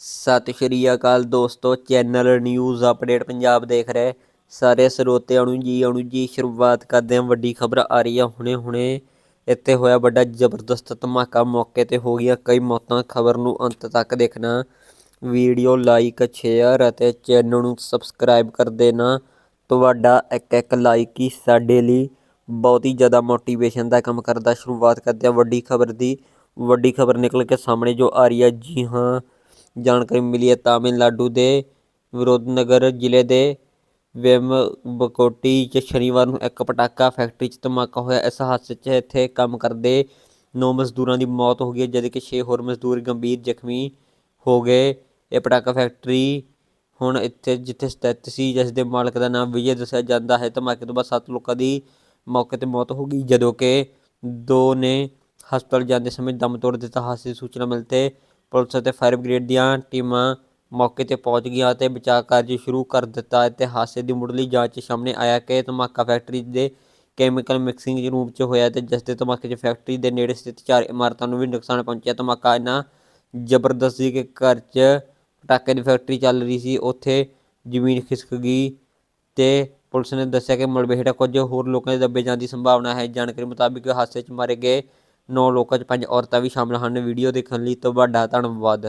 ਸਤਿ ਸ਼੍ਰੀ ਅਕਾਲ ਦੋਸਤੋ, channel news update Punjab ਦੇਖ ਰਹੇ। ਸਾਰੇ ਸਰੋਤਿਆਂ ਨੂੰ ਜੀ ਅਣੂ ਜੀ ਸ਼ੁਰੂਆਤ ਕਰਦੇ ਹਾਂ। ਵੱਡੀ ਖਬਰ ਆ ਰਹੀ ਆ ਹੁਣੇ ਹੁਣੇ। ਇੱਥੇ ਹੋਇਆ ਵੱਡਾ ਜ਼ਬਰਦਸਤ ਧਮਾਕਾ। ਮੌਕੇ ਤੇ ਹੋ ਗਈਆਂ ਕਈ ਮੌਤਾਂ। ਖਬਰ ਨੂੰ ਅੰਤ ਤੱਕ ਦੇਖਣਾ। ਵੀਡੀਓ ਲਾਈਕ, ਸ਼ੇਅਰ ਅਤੇ ਚੈਨਲ ਨੂੰ ਸਬਸਕ੍ਰਾਈਬ ਕਰ ਦੇਣਾ। ਤੁਹਾਡਾ ਇੱਕ ਇੱਕ ਲਾਈਕ ਹੀ ਸਾਡੇ ਲਈ ਬਹੁਤ ਹੀ ਜ਼ਿਆਦਾ ਮੋਟੀਵੇਸ਼ਨ ਦਾ ਕੰਮ ਕਰਦਾ। ਸ਼ੁਰੂਆਤ ਕਰਦੇ ਹਾਂ ਵੱਡੀ ਖਬਰ ਦੀ। ਵੱਡੀ ਖਬਰ ਨਿਕਲ ਕੇ ਸਾਹਮਣੇ ਜੋ ਆ ਰਹੀ ਹੈ ਜੀ ਹਾਂ ਜਾਣਕਾਰੀ ਮਿਲੀ ਹੈ। ਤਾਮਿਲਨਾਡੂ ਦੇ ਵਿਰੋਧਨਗਰ ਜ਼ਿਲ੍ਹੇ ਦੇ ਵੇਮਬਕੋਟੀ 'ਚ ਸ਼ਨੀਵਾਰ ਨੂੰ ਇੱਕ ਪਟਾਕਾ ਫੈਕਟਰੀ 'ਚ ਧਮਾਕਾ ਹੋਇਆ। ਇਸ ਹਾਦਸੇ 'ਚ ਇੱਥੇ ਕੰਮ ਕਰਦੇ ਨੌ ਮਜ਼ਦੂਰਾਂ ਦੀ ਮੌਤ ਹੋ ਗਈ ਹੈ ਜਦਕਿ 6 ਹੋਰ ਮਜ਼ਦੂਰ ਗੰਭੀਰ ਜ਼ਖਮੀ ਹੋ ਗਏ। ਇਹ ਪਟਾਕਾ ਫੈਕਟਰੀ ਹੁਣ ਇੱਥੇ, ਜਿੱਥੇ ਸਥਿਤ ਸੀ, ਜਿਸ ਦੇ ਮਾਲਕ ਦਾ ਨਾਮ ਵਿਜੇ ਦੱਸਿਆ ਜਾਂਦਾ ਹੈ। ਧਮਾਕੇ ਤੋਂ ਬਾਅਦ ਸੱਤ ਲੋਕਾਂ ਦੀ ਮੌਕੇ ਤੇ ਮੌਤ ਹੋ ਗਈ, ਜਦੋਂ ਕਿ ਦੋ ਨੇ ਹਸਪਤਾਲ ਜਾਂਦੇ ਸਮੇਂ ਦਮ ਤੋੜ ਦਿੱਤਾ। ਹਾਦਸੇ ਦੀ ਸੂਚਨਾ ਮਿਲਤੇ ਪੁਲਿਸ ਅਤੇ ਫਾਇਰ ਬ੍ਰਿਗੇਡ ਦੀਆਂ ਟੀਮਾਂ ਮੌਕੇ ਤੇ ਪਹੁੰਚ ਗਈਆਂ ਅਤੇ ਬਚਾਅ ਕਾਰਜ ਸ਼ੁਰੂ ਕਰ ਦਿੱਤਾ। ਅਤੇ ਹਾਦਸੇ ਦੀ ਮੁੱਢਲੀ ਜਾਂਚ ਸਾਹਮਣੇ ਆਇਆ ਕਿ ਧਮਾਕਾ ਫੈਕਟਰੀ ਦੇ ਕੈਮੀਕਲ ਮਿਕਸਿੰਗ ਰੂਮ 'ਚ ਹੋਇਆ ਤੇ ਜਿਸ ਦੇ ਧਮਾਕੇ 'ਚ ਫੈਕਟਰੀ ਦੇ ਨੇੜੇ ਸਥਿਤ ਚਾਰ ਇਮਾਰਤਾਂ ਨੂੰ ਵੀ ਨੁਕਸਾਨ ਪਹੁੰਚਿਆ। ਧਮਾਕਾ ਇੰਨਾ ਜ਼ਬਰਦਸਤ ਸੀ ਕਿ ਘਰ 'ਚ ਪਟਾਕੇ ਦੀ ਫੈਕਟਰੀ ਚੱਲ ਰਹੀ ਸੀ। ਉੱਥੇ ਜ਼ਮੀਨ ਖਿਸਕ ਗਈ ਤੇ ਪੁਲਿਸ ਨੇ ਦੱਸਿਆ ਕਿ ਮਲਬੇ ਹੇਠਾਂ ਕੁਝ ਹੋਰ ਲੋਕਾਂ ਦੇ ਦੱਬੇ ਜਾਣ ਦੀ ਸੰਭਾਵਨਾ ਹੈ। ਜਾਣਕਾਰੀ ਮੁਤਾਬਿਕ ਹਾਦਸੇ 'ਚ ਮਾਰੇ ਗਏ 9 ਲੋਕਾਂ 'ਚ ਪੰਜ ਔਰਤਾਂ ਵੀ ਸ਼ਾਮਲ ਹਨ। ਵੀਡੀਓ ਦੇਖਣ ਲਈ ਤੁਹਾਡਾ ਧੰਨਵਾਦ।